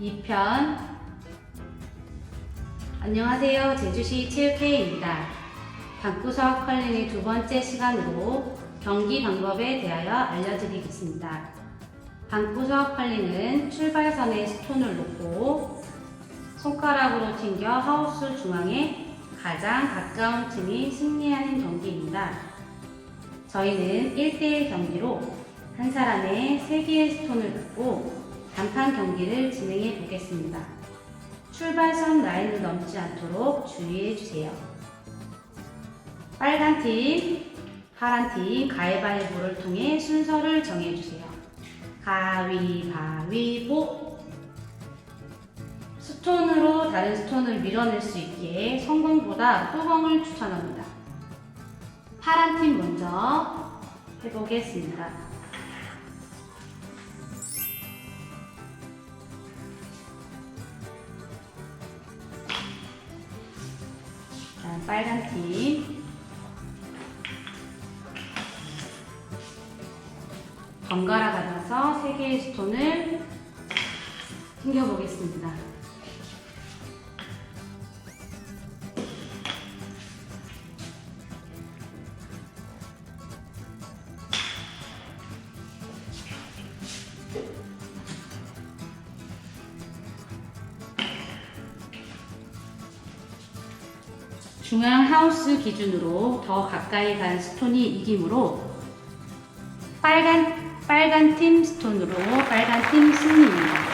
2편 안녕하세요. 제주시 체육회의입니다. 방구석 컬링의 두 번째 시간으로 경기 방법에 대하여 알려드리겠습니다. 방구석 컬링은 출발선에 스톤을 놓고 손가락으로 튕겨 하우스 중앙에 가장 가까운 팀이 승리하는 경기입니다. 저희는 1대1 경기로 한 사람에 3개의 스톤을 갖고 단판 경기를 진행해 보겠습니다. 출발선 라인을 넘지 않도록 주의해 주세요. 빨간 팀, 파란 팀 가위바위보를 통해 순서를 정해 주세요. 가위바위보 스톤으로 다른 스톤을 밀어낼 수 있기에 성공보다 후공을 추천합니다. 파란 팀 먼저 해보겠습니다. 빨간 팀. 번갈아 가면서 세 개의 스톤을 튕겨보겠습니다. 중앙 하우스 기준으로 더 가까이 간 스톤이 이기므로 빨간 빨간 팀 스톤으로 빨간 팀 승리입니다.